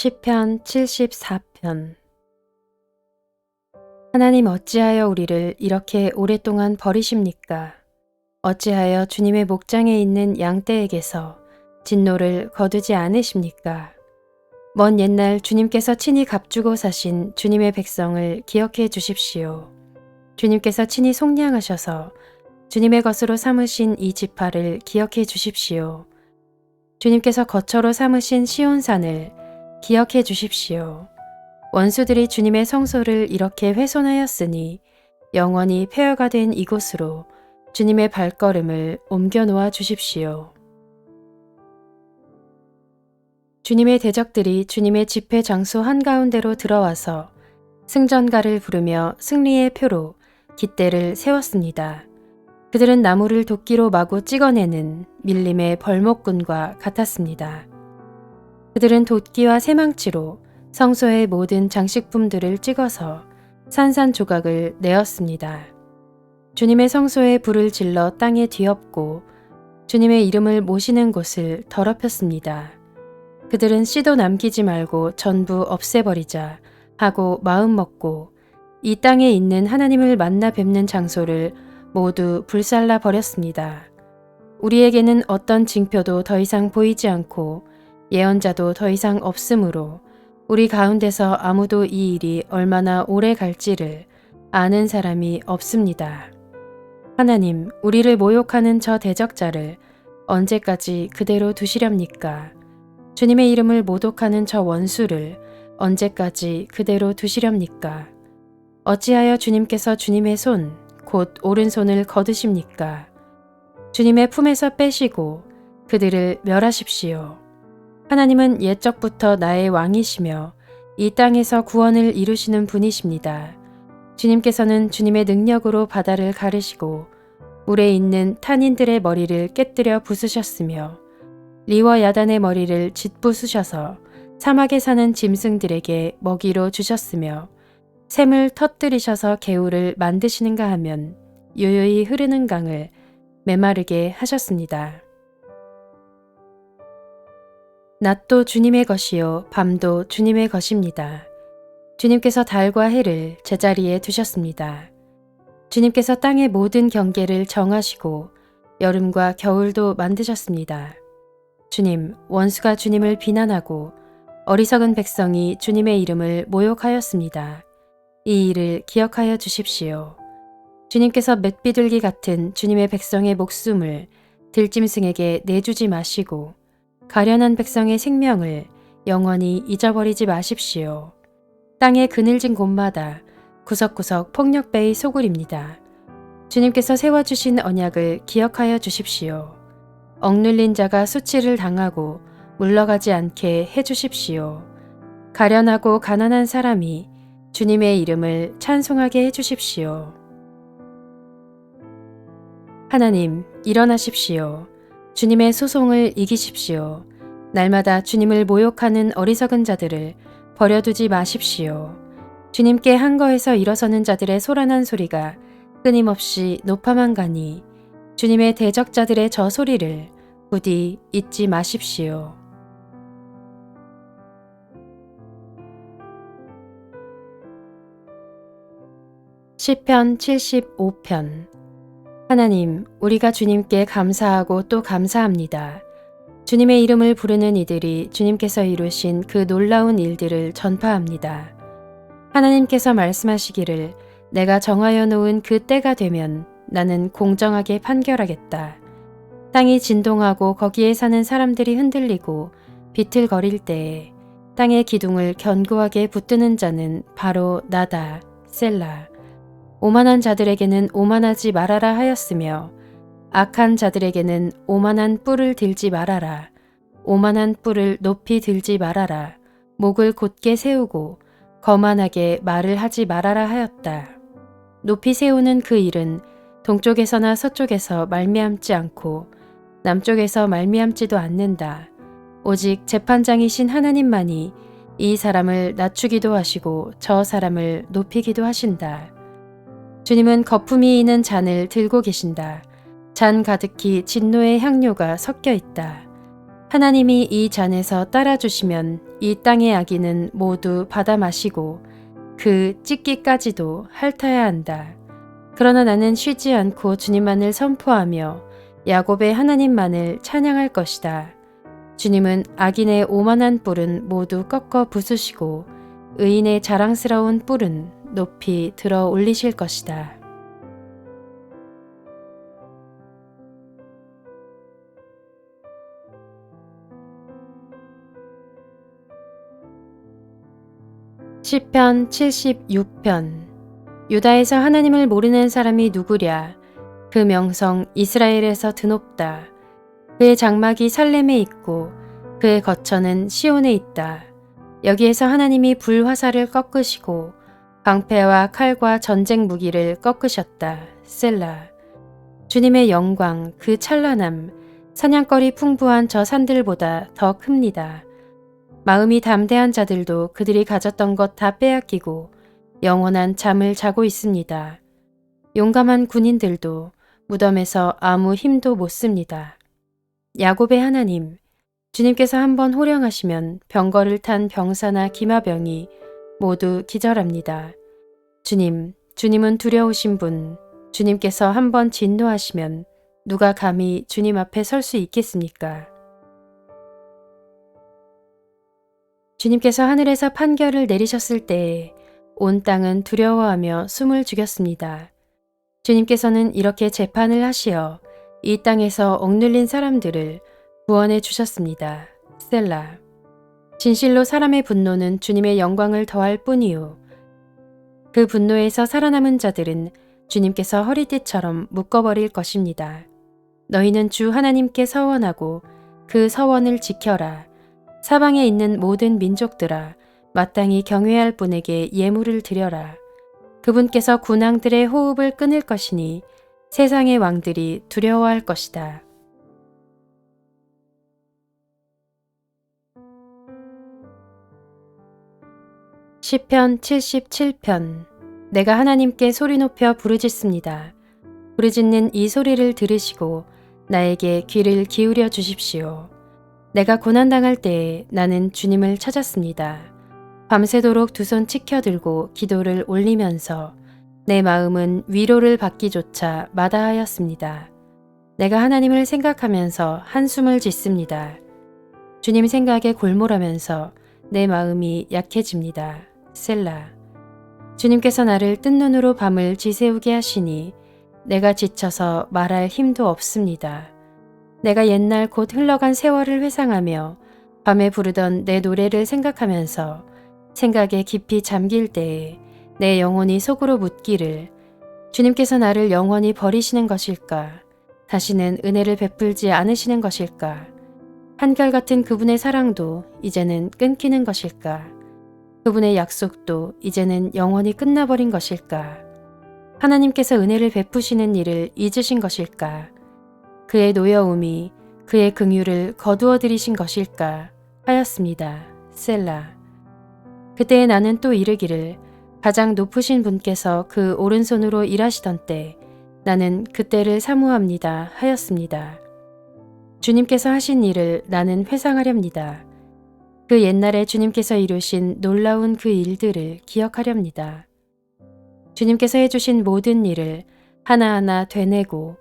시편 74편 하나님 어찌하여 우리를 이렇게 오랫동안 버리십니까? 어찌하여 주님의 목장에 있는 양떼에게서 진노를 거두지 않으십니까? 먼 옛날 주님께서 친히 값주고 사신 주님의 백성을 기억해 주십시오. 주님께서 친히 속량하셔서 주님의 것으로 삼으신 이 지파를 기억해 주십시오. 주님께서 거처로 삼으신 시온산을 기억해 주십시오. 원수들이 주님의 성소를 이렇게 훼손하였으니 영원히 폐허가 된 이곳으로 주님의 발걸음을 옮겨 놓아 주십시오. 주님의 대적들이 주님의 집회 장소 한가운데로 들어와서 승전가를 부르며 승리의 표로 깃대를 세웠습니다. 그들은 나무를 도끼로 마구 찍어내는 밀림의 벌목꾼과 같았습니다. 그들은 돛기와 새망치로 성소의 모든 장식품들을 찍어서 산산조각을 내었습니다. 주님의 성소에 불을 질러 땅에 뒤엎고 주님의 이름을 모시는 곳을 더럽혔습니다. 그들은 씨도 남기지 말고 전부 없애버리자 하고 마음 먹고 이 땅에 있는 하나님을 만나 뵙는 장소를 모두 불살라 버렸습니다. 우리에게는 어떤 징표도 더 이상 보이지 않고 예언자도 더 이상 없으므로 우리 가운데서 아무도 이 일이 얼마나 오래 갈지를 아는 사람이 없습니다. 하나님, 우리를 모욕하는 저 대적자를 언제까지 그대로 두시렵니까? 주님의 이름을 모독하는 저 원수를 언제까지 그대로 두시렵니까? 어찌하여 주님께서 주님의 손, 곧 오른손을 거두십니까? 주님의 품에서 빼시고 그들을 멸하십시오. 하나님은 옛적부터 나의 왕이시며 이 땅에서 구원을 이루시는 분이십니다. 주님께서는 주님의 능력으로 바다를 가르시고 물에 있는 탄인들의 머리를 깨뜨려 부수셨으며 리와 야단의 머리를 짓부수셔서 사막에 사는 짐승들에게 먹이로 주셨으며 샘을 터뜨리셔서 개울을 만드시는가 하면 요요히 흐르는 강을 메마르게 하셨습니다. 낮도 주님의 것이요 밤도 주님의 것입니다. 주님께서 달과 해를 제자리에 두셨습니다. 주님께서 땅의 모든 경계를 정하시고 여름과 겨울도 만드셨습니다. 주님, 원수가 주님을 비난하고 어리석은 백성이 주님의 이름을 모욕하였습니다. 이 일을 기억하여 주십시오. 주님께서 맷비둘기 같은 주님의 백성의 목숨을 들짐승에게 내주지 마시고 가련한 백성의 생명을 영원히 잊어버리지 마십시오. 땅의 그늘진 곳마다 구석구석 폭력배의 소굴입니다. 주님께서 세워주신 언약을 기억하여 주십시오. 억눌린 자가 수치를 당하고 물러가지 않게 해주십시오. 가련하고 가난한 사람이 주님의 이름을 찬송하게 해주십시오. 하나님, 일어나십시오. 주님의 소송을 이기십시오. 날마다 주님을 모욕하는 어리석은 자들을 버려두지 마십시오. 주님께 한 거에서 일어서는 자들의 소란한 소리가 끊임없이 높아만 가니 주님의 대적자들의 저 소리를 부디 잊지 마십시오. 시편 75편 하나님, 우리가 주님께 감사하고 또 감사합니다. 주님의 이름을 부르는 이들이 주님께서 이루신 그 놀라운 일들을 전파합니다. 하나님께서 말씀하시기를 내가 정하여 놓은 그 때가 되면 나는 공정하게 판결하겠다. 땅이 진동하고 거기에 사는 사람들이 흔들리고 비틀거릴 때에 땅의 기둥을 견고하게 붙드는 자는 바로 나다, 셀라. 오만한 자들에게는 오만하지 말아라 하였으며 악한 자들에게는 오만한 뿔을 들지 말아라. 오만한 뿔을 높이 들지 말아라. 목을 곧게 세우고 거만하게 말을 하지 말아라 하였다. 높이 세우는 그 일은 동쪽에서나 서쪽에서 말미암지 않고 남쪽에서 말미암지도 않는다. 오직 재판장이신 하나님만이 이 사람을 낮추기도 하시고 저 사람을 높이기도 하신다. 주님은 거품이 있는 잔을 들고 계신다. 잔 가득히 진노의 향료가 섞여 있다. 하나님이 이 잔에서 따라주시면 이 땅의 아기는 모두 받아 마시고 그 찢기까지도 핥아야 한다. 그러나 나는 쉬지 않고 주님만을 선포하며 야곱의 하나님만을 찬양할 것이다. 주님은 악인의 오만한 뿔은 모두 꺾어 부수시고 의인의 자랑스러운 뿔은 높이 들어 올리실 것이다. 시편 76편. 유다에서 하나님을 모르는 사람이 누구랴? 그 명성 이스라엘에서 드높다. 그의 장막이 살렘에 있고 그의 거처는 시온에 있다. 여기에서 하나님이 불화살을 꺾으시고 방패와 칼과 전쟁 무기를 꺾으셨다 셀라 주님의 영광 그 찬란함 사냥거리 풍부한 저 산들보다 더 큽니다. 마음이 담대한 자들도 그들이 가졌던 것 다 빼앗기고 영원한 잠을 자고 있습니다. 용감한 군인들도 무덤에서 아무 힘도 못 씁니다. 야곱의 하나님, 주님께서 한번 호령하시면 병거를 탄 병사나 기마병이 모두 기절합니다. 주님, 주님은 두려우신 분, 주님께서 한번 진노하시면 누가 감히 주님 앞에 설 수 있겠습니까? 주님께서 하늘에서 판결을 내리셨을 때에 온 땅은 두려워하며 숨을 죽였습니다. 주님께서는 이렇게 재판을 하시어 이 땅에서 억눌린 사람들을 구원해 주셨습니다. 셀라. 진실로 사람의 분노는 주님의 영광을 더할 뿐이요. 그 분노에서 살아남은 자들은 주님께서 허리띠처럼 묶어버릴 것입니다. 너희는 주 하나님께 서원하고 그 서원을 지켜라. 사방에 있는 모든 민족들아 마땅히 경외할 분에게 예물을 드려라. 그분께서 군왕들의 호흡을 끊을 것이니 세상의 왕들이 두려워할 것이다. 시편 77편 내가 하나님께 소리 높여 부르짖습니다. 부르짖는 이 소리를 들으시고 나에게 귀를 기울여 주십시오. 내가 고난당할 때에 나는 주님을 찾았습니다. 밤새도록 두 손 치켜들고 기도를 올리면서 내 마음은 위로를 받기조차 마다하였습니다. 내가 하나님을 생각하면서 한숨을 짓습니다. 주님 생각에 골몰하면서 내 마음이 약해집니다. 셀라. 주님께서 나를 뜬 눈으로 밤을 지새우게 하시니 내가 지쳐서 말할 힘도 없습니다. 내가 옛날 곧 흘러간 세월을 회상하며 밤에 부르던 내 노래를 생각하면서 생각에 깊이 잠길 때에 내 영혼이 속으로 묻기를 주님께서 나를 영원히 버리시는 것일까? 다시는 은혜를 베풀지 않으시는 것일까? 한결같은 그분의 사랑도 이제는 끊기는 것일까? 그분의 약속도 이제는 영원히 끝나버린 것일까? 하나님께서 은혜를 베푸시는 일을 잊으신 것일까? 그의 노여움이 그의 긍휼을 거두어 들이신 것일까? 하였습니다. 셀라. 그때에 나는 또 이르기를 가장 높으신 분께서 그 오른손으로 일하시던 때 나는 그때를 사모합니다. 하였습니다. 주님께서 하신 일을 나는 회상하렵니다. 그 옛날에 주님께서 이루신 놀라운 그 일들을 기억하렵니다. 주님께서 해주신 모든 일을 하나하나 되뇌고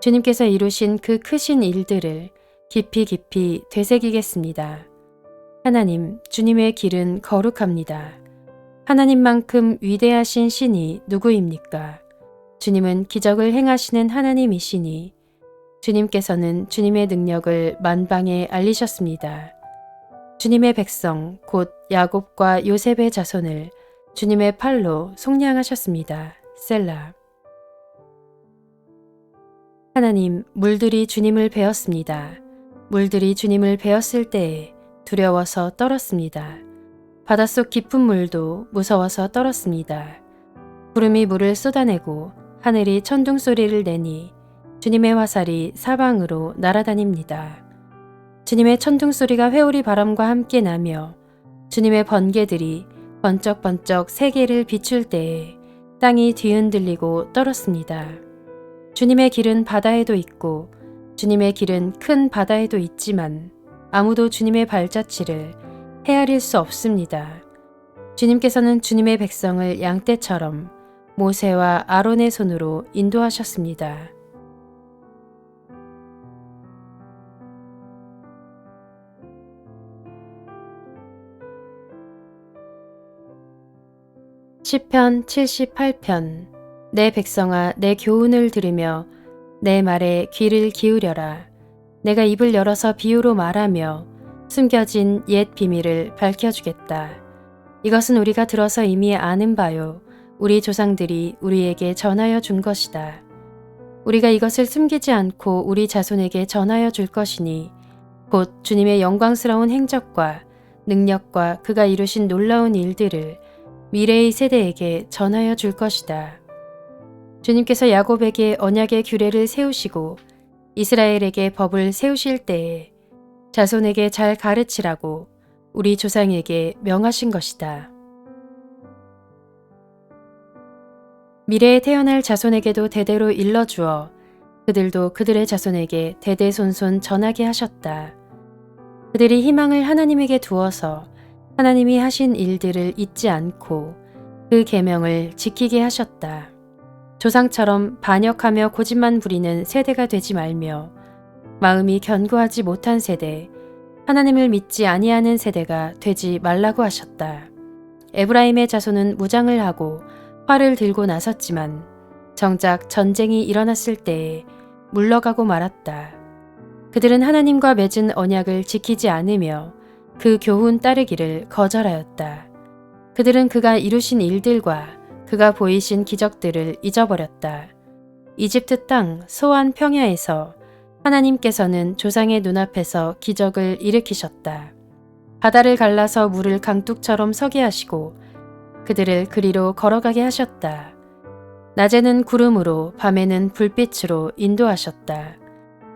주님께서 이루신 그 크신 일들을 깊이 깊이 되새기겠습니다. 하나님, 주님의 길은 거룩합니다. 하나님만큼 위대하신 신이 누구입니까? 주님은 기적을 행하시는 하나님이시니 주님께서는 주님의 능력을 만방에 알리셨습니다. 주님의 백성, 곧 야곱과 요셉의 자손을 주님의 팔로 속량하셨습니다. 셀라. 하나님, 물들이 주님을 베었습니다. 물들이 주님을 베었을 때에 두려워서 떨었습니다. 바닷속 깊은 물도 무서워서 떨었습니다. 구름이 물을 쏟아내고 하늘이 천둥 소리를 내니 주님의 화살이 사방으로 날아다닙니다. 주님의 천둥 소리가 회오리 바람과 함께 나며 주님의 번개들이 번쩍번쩍 세계를 비출 때에 땅이 뒤흔들리고 떨었습니다. 주님의 길은 바다에도 있고 주님의 길은 큰 바다에도 있지만 아무도 주님의 발자취를 헤아릴 수 없습니다. 주님께서는 주님의 백성을 양떼처럼 모세와 아론의 손으로 인도하셨습니다. 시편 78편 내 백성아 내 교훈을 들으며 내 말에 귀를 기울여라 내가 입을 열어서 비유로 말하며 숨겨진 옛 비밀을 밝혀주겠다. 이것은 우리가 들어서 이미 아는 바요 우리 조상들이 우리에게 전하여 준 것이다. 우리가 이것을 숨기지 않고 우리 자손에게 전하여 줄 것이니 곧 주님의 영광스러운 행적과 능력과 그가 이루신 놀라운 일들을 미래의 세대에게 전하여 줄 것이다. 주님께서 야곱에게 언약의 규례를 세우시고 이스라엘에게 법을 세우실 때에 자손에게 잘 가르치라고 우리 조상에게 명하신 것이다. 미래에 태어날 자손에게도 대대로 일러주어 그들도 그들의 자손에게 대대손손 전하게 하셨다. 그들이 희망을 하나님에게 두어서 하나님이 하신 일들을 잊지 않고 그 계명을 지키게 하셨다. 조상처럼 반역하며 고집만 부리는 세대가 되지 말며 마음이 견고하지 못한 세대, 하나님을 믿지 아니하는 세대가 되지 말라고 하셨다. 에브라임의 자손은 무장을 하고 활을 들고 나섰지만 정작 전쟁이 일어났을 때에 물러가고 말았다. 그들은 하나님과 맺은 언약을 지키지 않으며 그 교훈 따르기를 거절하였다. 그들은 그가 이루신 일들과 그가 보이신 기적들을 잊어버렸다. 이집트 땅 소안 평야에서 하나님께서는 조상의 눈앞에서 기적을 일으키셨다. 바다를 갈라서 물을 강둑처럼 서게 하시고 그들을 그리로 걸어가게 하셨다. 낮에는 구름으로 밤에는 불빛으로 인도하셨다.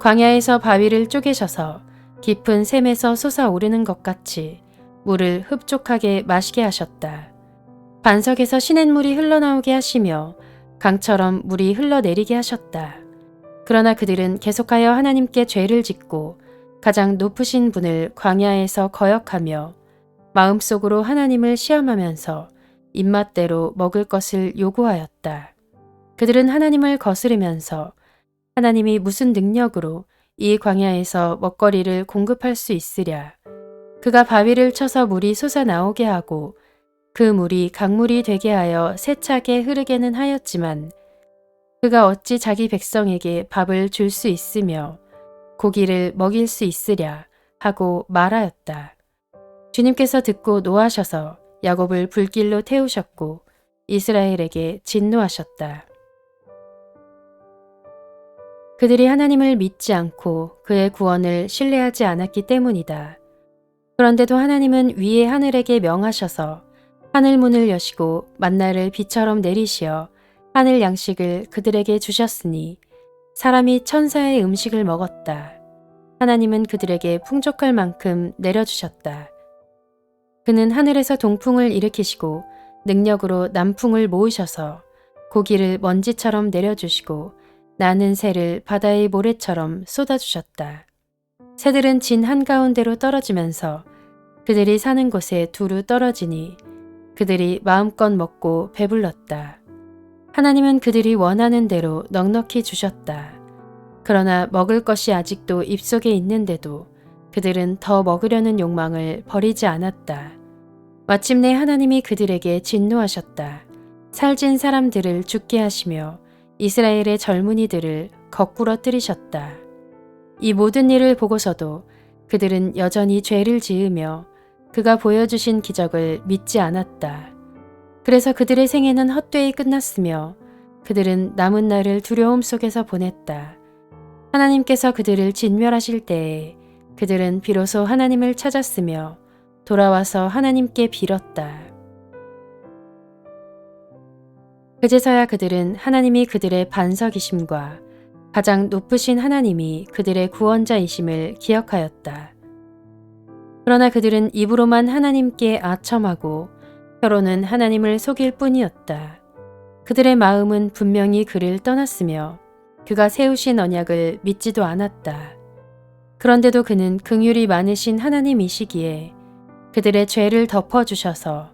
광야에서 바위를 쪼개셔서 깊은 샘에서 솟아오르는 것 같이 물을 흡족하게 마시게 하셨다. 반석에서 시냇물이 흘러나오게 하시며 강처럼 물이 흘러내리게 하셨다. 그러나 그들은 계속하여 하나님께 죄를 짓고 가장 높으신 분을 광야에서 거역하며 마음속으로 하나님을 시험하면서 입맛대로 먹을 것을 요구하였다. 그들은 하나님을 거스르면서 하나님이 무슨 능력으로 이 광야에서 먹거리를 공급할 수 있으랴. 그가 바위를 쳐서 물이 솟아 나오게 하고 그 물이 강물이 되게 하여 세차게 흐르게는 하였지만 그가 어찌 자기 백성에게 밥을 줄 수 있으며 고기를 먹일 수 있으랴 하고 말하였다. 주님께서 듣고 노하셔서 야곱을 불길로 태우셨고 이스라엘에게 진노하셨다. 그들이 하나님을 믿지 않고 그의 구원을 신뢰하지 않았기 때문이다. 그런데도 하나님은 위의 하늘에게 명하셔서 하늘 문을 여시고 만나를 비처럼 내리시어 하늘 양식을 그들에게 주셨으니 사람이 천사의 음식을 먹었다. 하나님은 그들에게 풍족할 만큼 내려주셨다. 그는 하늘에서 동풍을 일으키시고 능력으로 남풍을 모으셔서 고기를 먼지처럼 내려주시고 나는 새를 바다의 모래처럼 쏟아주셨다. 새들은 진 한가운데로 떨어지면서 그들이 사는 곳에 두루 떨어지니 그들이 마음껏 먹고 배불렀다. 하나님은 그들이 원하는 대로 넉넉히 주셨다. 그러나 먹을 것이 아직도 입속에 있는데도 그들은 더 먹으려는 욕망을 버리지 않았다. 마침내 하나님이 그들에게 진노하셨다. 살진 사람들을 죽게 하시며 이스라엘의 젊은이들을 거꾸로 뜨리셨다. 이 모든 일을 보고서도 그들은 여전히 죄를 지으며 그가 보여주신 기적을 믿지 않았다. 그래서 그들의 생애는 헛되이 끝났으며 그들은 남은 날을 두려움 속에서 보냈다. 하나님께서 그들을 진멸하실 때에 그들은 비로소 하나님을 찾았으며 돌아와서 하나님께 빌었다. 그제서야 그들은 하나님이 그들의 반석이심과 가장 높으신 하나님이 그들의 구원자이심을 기억하였다. 그러나 그들은 입으로만 하나님께 아첨하고 혀로는 하나님을 속일 뿐이었다. 그들의 마음은 분명히 그를 떠났으며 그가 세우신 언약을 믿지도 않았다. 그런데도 그는 긍휼이 많으신 하나님이시기에 그들의 죄를 덮어 주셔서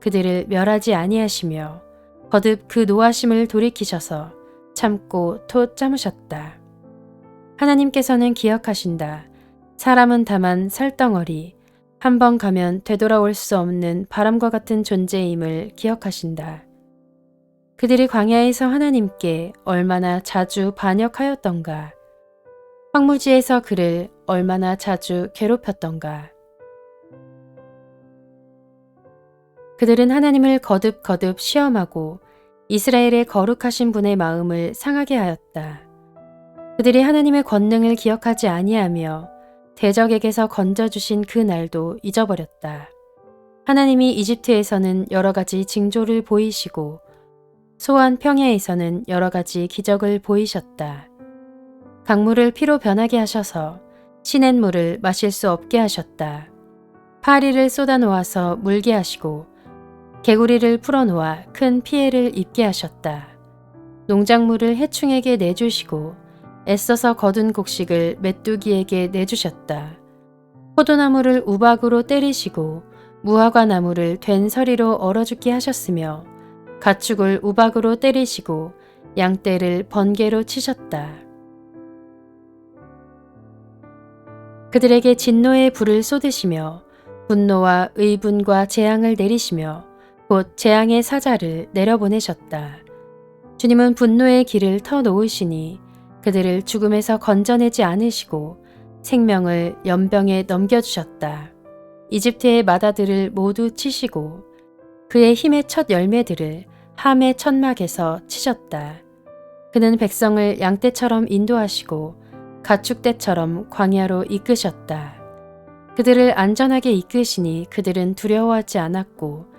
그들을 멸하지 아니하시며 거듭 그 노하심을 돌이키셔서 참고 토 짜무셨다. 하나님께서는 기억하신다. 사람은 다만 살덩어리 한 번 가면 되돌아올 수 없는 바람과 같은 존재임을 기억하신다. 그들이 광야에서 하나님께 얼마나 자주 반역하였던가. 황무지에서 그를 얼마나 자주 괴롭혔던가. 그들은 하나님을 거듭거듭 시험하고 이스라엘의 거룩하신 분의 마음을 상하게 하였다. 그들이 하나님의 권능을 기억하지 아니하며 대적에게서 건져주신 그 날도 잊어버렸다. 하나님이 이집트에서는 여러 가지 징조를 보이시고 소환 평야에서는 여러 가지 기적을 보이셨다. 강물을 피로 변하게 하셔서 시냇물을 마실 수 없게 하셨다. 파리를 쏟아놓아서 물게 하시고 개구리를 풀어놓아 큰 피해를 입게 하셨다. 농작물을 해충에게 내주시고 애써서 거둔 곡식을 메뚜기에게 내주셨다. 포도나무를 우박으로 때리시고 무화과 나무를 된 서리로 얼어 죽게 하셨으며 가축을 우박으로 때리시고 양떼를 번개로 치셨다. 그들에게 진노의 불을 쏟으시며 분노와 의분과 재앙을 내리시며 곧 재앙의 사자를 내려보내셨다. 주님은 분노의 길을 터놓으시니 그들을 죽음에서 건져내지 않으시고 생명을 연병에 넘겨주셨다. 이집트의 마다들을 모두 치시고 그의 힘의 첫 열매들을 함의 천막에서 치셨다. 그는 백성을 양떼처럼 인도하시고 가축떼처럼 광야로 이끄셨다. 그들을 안전하게 이끄시니 그들은 두려워하지 않았고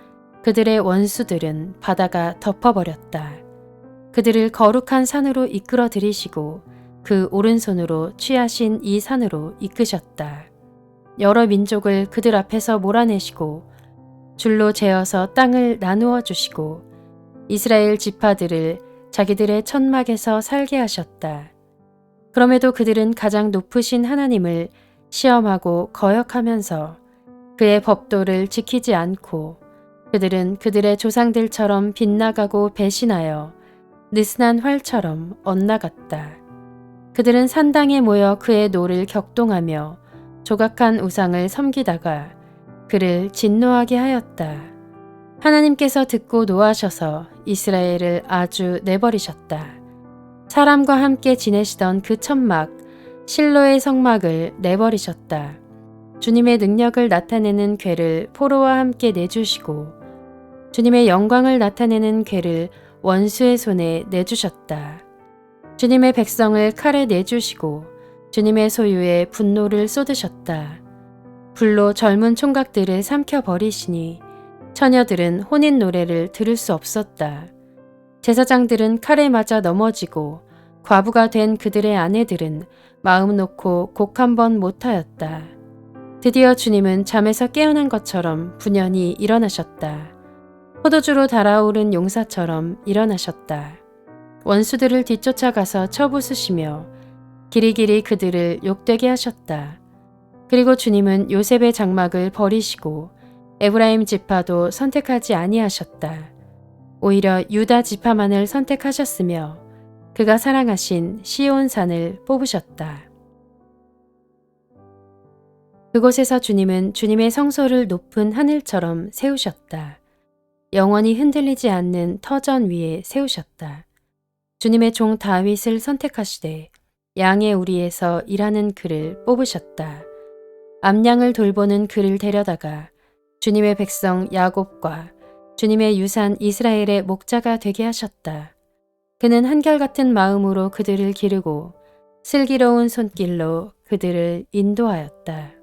그들의 원수들은 바다가 덮어버렸다. 그들을 거룩한 산으로 이끌어 들이시고 그 오른손으로 취하신 이 산으로 이끄셨다. 여러 민족을 그들 앞에서 몰아내시고 줄로 재어서 땅을 나누어 주시고 이스라엘 지파들을 자기들의 천막에서 살게 하셨다. 그럼에도 그들은 가장 높으신 하나님을 시험하고 거역하면서 그의 법도를 지키지 않고 그들은 그들의 조상들처럼 빗나가고 배신하여 느슨한 활처럼 엇나갔다. 그들은 산당에 모여 그의 노를 격동하며 조각한 우상을 섬기다가 그를 진노하게 하였다. 하나님께서 듣고 노하셔서 이스라엘을 아주 내버리셨다. 사람과 함께 지내시던 그 천막, 실로의 성막을 내버리셨다. 주님의 능력을 나타내는 괴를 포로와 함께 내주시고 주님의 영광을 나타내는 괴를 원수의 손에 내주셨다. 주님의 백성을 칼에 내주시고 주님의 소유에 분노를 쏟으셨다. 불로 젊은 총각들을 삼켜버리시니 처녀들은 혼인 노래를 들을 수 없었다. 제사장들은 칼에 맞아 넘어지고 과부가 된 그들의 아내들은 마음 놓고 곡 한 번 못하였다. 드디어 주님은 잠에서 깨어난 것처럼 분연히 일어나셨다. 포도주로 달아오른 용사처럼 일어나셨다. 원수들을 뒤쫓아가서 쳐부수시며 길이길이 그들을 욕되게 하셨다. 그리고 주님은 요셉의 장막을 버리시고 에브라임 지파도 선택하지 아니하셨다. 오히려 유다 지파만을 선택하셨으며 그가 사랑하신 시온산을 뽑으셨다. 그곳에서 주님은 주님의 성소를 높은 하늘처럼 세우셨다. 영원히 흔들리지 않는 터전 위에 세우셨다. 주님의 종 다윗을 선택하시되 양의 우리에서 일하는 그를 뽑으셨다. 암양을 돌보는 그를 데려다가 주님의 백성 야곱과 주님의 유산 이스라엘의 목자가 되게 하셨다. 그는 한결같은 마음으로 그들을 기르고 슬기로운 손길로 그들을 인도하였다.